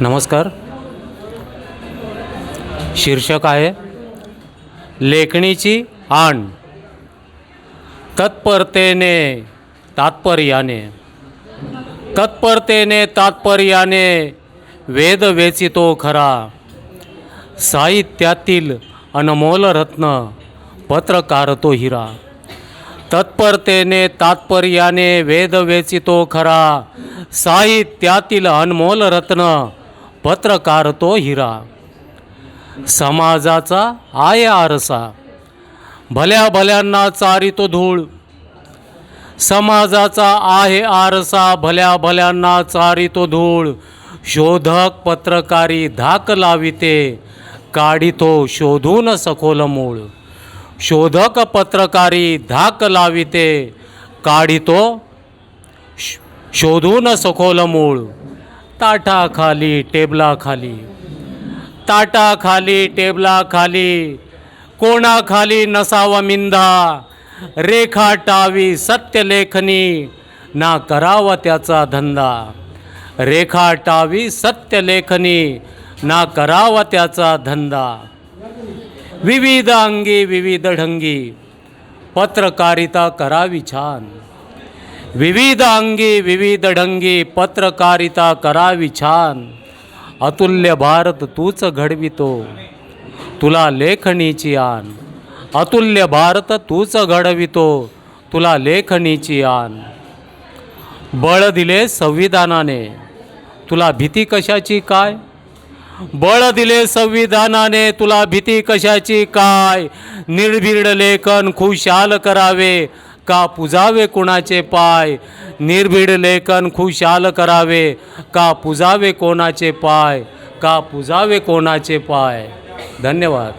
नमस्कार. शीर्षक आहे लेखणीची आण. तत्परतेने तात्पर्याने. तत्परतेने तात्पर्याने वेद वेचितो खरा. साहित्यातील अनमोल रत्न पत्रकार तो हिरा. तत्परतेने तात्पर्याने वेद वेचितो खरा. साहित्यातील अनमोल रत्न पत्रकार तो हिरा. समाजाचा आय आरसा. भल्या भल्यांना चारितो धूळ. समाजाचा आहे आरसा भल्या भल्यांना चारितो धूळ. शोधक पत्रकारी धाक लाविते काढितो शोधून सखोल मूळ. शोधक पत्रकारी धाक लाविते काढितो शोधून सखोल मूळ. ताटाखाली टेबलाखाली ताटाखाली टेबलाखाली कोणाखाली नसावा मिंधा रेखाटावी सत्यलेखनी. ना करावा त्याचा धंदा. रेखाटावी सत्यलेखनी. ना करावा त्याचा धंदा. विविध अंगी विविध ढंगी. पत्रकारिता करावी छान. विविध अंगी विविध ढंगी पत्रकारिता करावी छान. अतुल्य भारत तूच घडवितो. तुला लेखणीची आण अतुल्य भारत तूच घडवितो. तुला लेखणीची आण बळ दिले संविधानाने. तुला भीती कशाची काय? बळ दिले संविधानाने. तुला भीती कशाची काय? निर्भीड लेखन खुशाल करावे. का पुजावे कोणाचे पाय? निर्भीड लेखन खुशाल करावे. का पुजावे कोणाचे पाय? का पुजावे कोणाचे पाय? धन्यवाद.